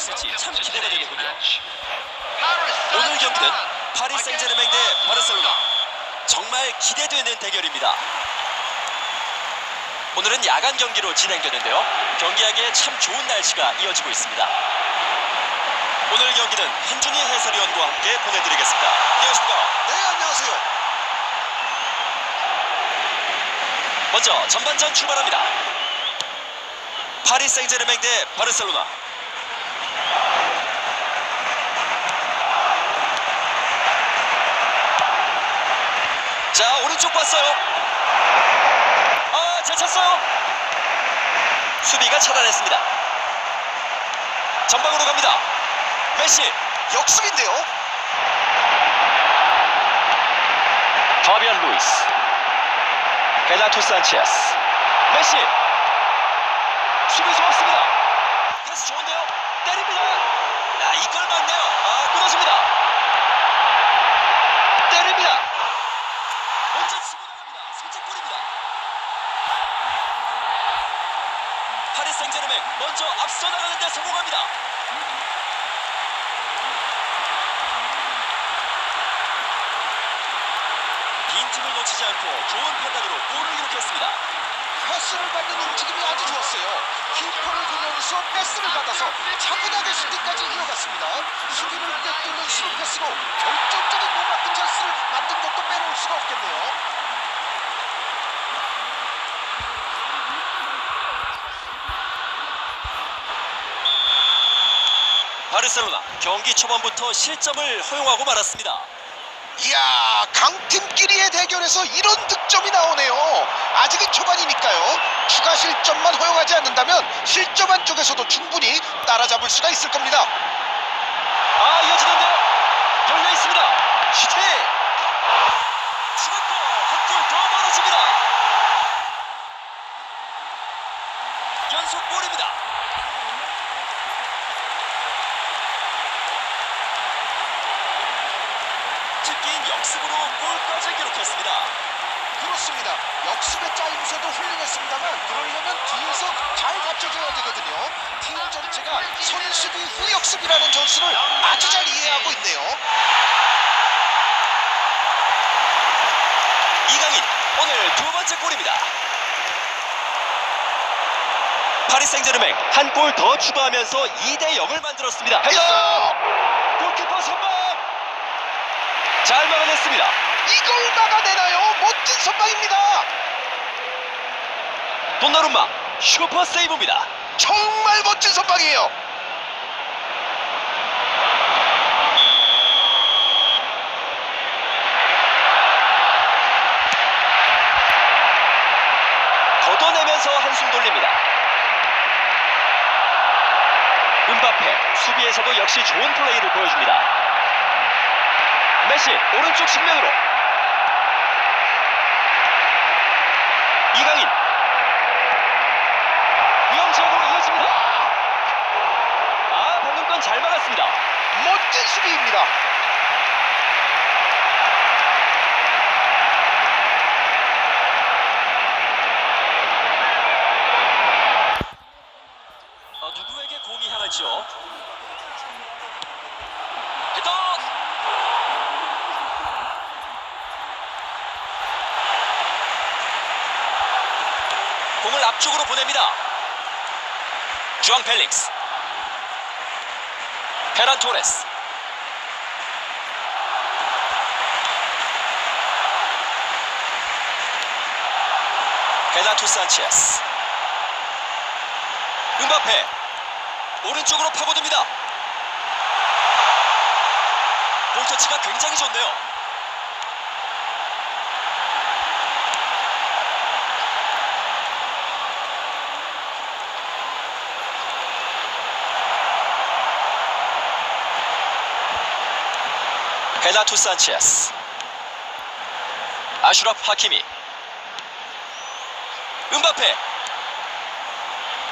있을지 참 기대가 되는군요. 오늘 경기는 파리 생제르맹 대 바르셀로나. 정말 기대되는 대결입니다. 오늘은 야간 경기로 진행되는데요. 경기하기에 참 좋은 날씨가 이어지고 있습니다. 오늘 경기는 한준희 해설위원과 함께 보내드리겠습니다. 안녕하십니까? 네, 안녕하세요. 먼저 전반전 출발합니다. 파리 생제르맹 대 바르셀로나. 자 오른쪽 봤어요. 아, 잘 찼어요. 수비가 차단했습니다. 전방으로 갑니다. 메시, 역습인데요. 파비안 루이스, 베나투 산체스, 메시. 수비 좋았습니다. 패스 좋은데요. 때립니다. 야, 이걸 맞네요. 아, 끊어집니다. 먼저 치고 나갑니다. 선제골입니다. 파리 생제르맹 먼저 앞서 나가는 데 성공합니다. 빈틈을 놓치지 않고 좋은 판단으로 골을 기록했습니다. 패스를 받는 움직임이 아주 좋았어요. 키퍼를 보면서 패스를 받아서 차분하게 슈팅까지 이어갔습니다. 수비를 꿰뚫는 스루 패스로 결정적인 몸 아픈 찬스를 만든 것도 빼놓을 수가 없겠네요. 바르셀로나 경기 초반부터 실점을 허용하고 말았습니다. 이야, 강팀끼리의 대결에서 이런 득점이 나오네요. 아직은 초반이니까요. 추가 실점만 허용하지 않는다면 실점한 쪽에서도 충분히 따라잡을 수가 있을 겁니다. 아 이어지는데요. 열려 있습니다. 슈팅. 추가골 한골 더 벌어집니다. 연속 골입니다. 역습으로 골까지 기록했습니다. 그렇습니다. 역습의 짜임새도 훌륭했습니다만 그러려면 뒤에서 잘 갖춰줘야 되거든요. 팀 전체가 선수비 후 역습이라는 전술을 아주 잘 이해하고 있네요. 이강인 오늘 두 번째 골입니다. 파리 생제르맹 한 골 더 추가하면서 2대 0을 만들었습니다. 헤더! 골키퍼 선방! 잘 막아냈습니다. 이걸 막아내나요? 멋진 선방입니다. 돈나룸마 슈퍼 세이브입니다. 정말 멋진 선방이에요. 걷어내면서 한숨 돌립니다. 은바페 수비에서도 역시 좋은 플레이를 보여줍니다. 메시 오른쪽 측면으로 이강인 위험 지역으로 이어집니다. 아 방금 건 잘 막았습니다. 멋진 수비입니다. 어, 누구에게 공이 향할지요? 헤더! 공을 앞쪽으로 보냅니다. 주앙 펠릭스. 페란 토레스. 베나투 산체스. 은바페 오른쪽으로 파고듭니다. 볼터치가 굉장히 좋네요. 베나투 산체스. 아슈라프 하키미. 은바페.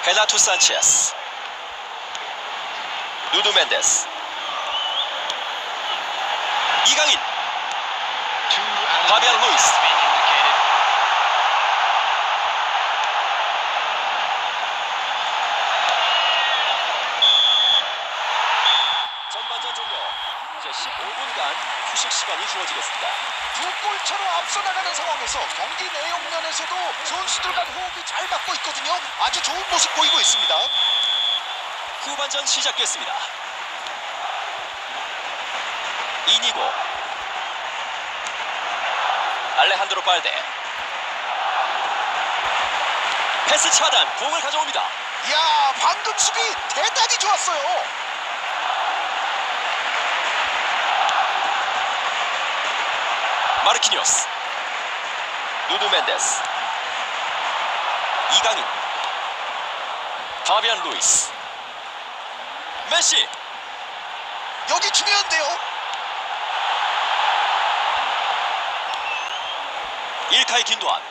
베나투 산체스. 누두 멘데스. 이강인. 파비안 루이스 15분간 휴식 시간이 주어지겠습니다. 두 골차로 앞서 나가는 상황에서 경기 내용 면에서도 선수들 간 호흡이 잘 맞고 있거든요. 아주 좋은 모습 보이고 있습니다. 후반전 시작됐습니다. 이니고 알레한드로 빨데 패스 차단 공을 가져옵니다. 이야, 방금 수비 대단히 좋았어요. 마르키니오스 누누 멘데스. 이강인. 파비안 루이스. 메시. 여기 중요한데요. 일카이 긴도안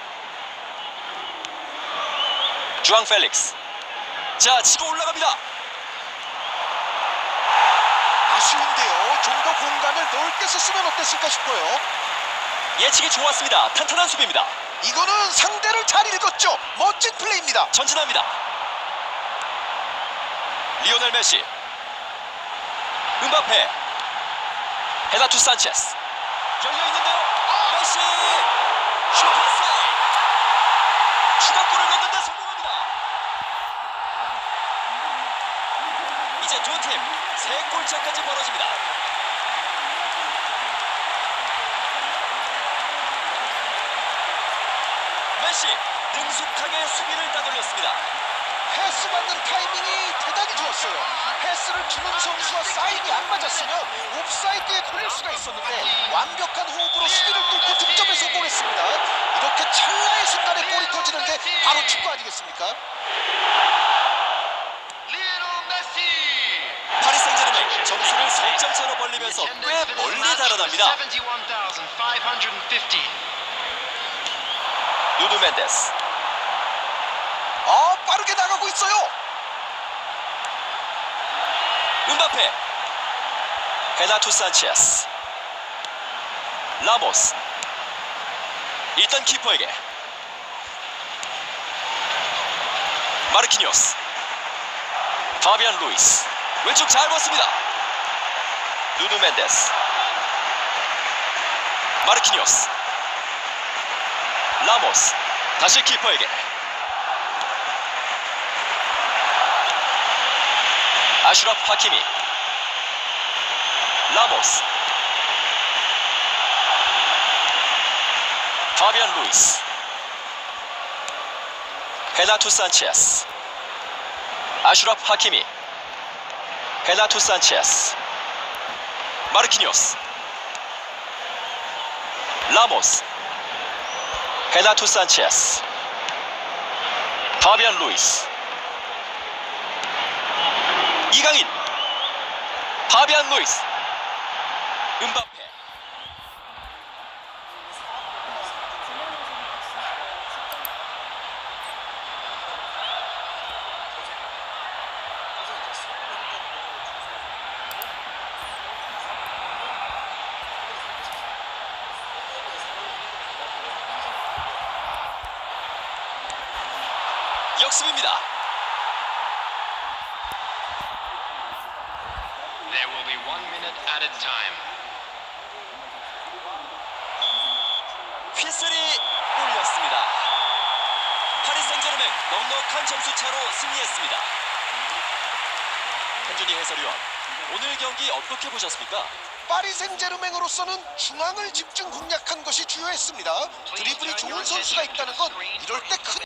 주앙 펠릭스. 자 치고 올라갑니다. 아쉬운데요. 좀 더 공간을 넓게 썼으면 어땠을까 싶어요. 예측이 좋았습니다. 탄탄한 수비입니다. 이거는 상대를 잘 읽었죠. 멋진 플레이입니다. 전진합니다. 리오넬 메시. 음바페. 헤나투 산체스. 열려 있는데요. 메시! 슈퍼세 추가골을 넣는데 성공합니다. 이제 두 팀 세 골차까지 벌어집니다 메시 능숙하게 수비를 따돌렸습니다 패스 받는 타이밍이 대단히 좋았어요. 패스를 주는 선수와 사인이 안 맞았으면 옵사이드에 걸릴 수가 있었는데 완벽한 호흡으로 수비를 뚫고 득점에 성공했습니다. 이렇게 찰나의 순간에 골이 터지는 게 바로 축구 아니겠습니까? 파리 생제르맹 점수를 석점 차로 벌리면서 꽤 멀리 달아납니다. 71,550. 누누 멘데스. 아 빠르게 나가고 있어요. 음바페. 헤나투 산체스. 라모스. 일단 키퍼에게. 마르키니오스. 파비안 루이스. 왼쪽 잘 봤습니다. 누누 멘데스. 마르키니오스 라모스 다시 키퍼에게. 아슈라프 하키미. 라모스. 파비안 루이스. 헤나투 산체스. 아슈라프 하키미. 헤나투 산체스. 마르키니오스. 라모스 헤나투 산체스 파비안 루이스 이강인 파비안 루이스 음바페 역습입니다. There will be one minute added time. 휘슬이 울렸습니다. 파리 생제르맹 넉넉한 점수 차로 승리했습니다. 한준희 해설위원, 오늘 경기 어떻게 보셨습니까? 파리 생제르맹으로서는 중앙을 집중 공략한 것이 주요했습니다. 드리블이 좋은 선수가 있다는 건 이럴 때 큰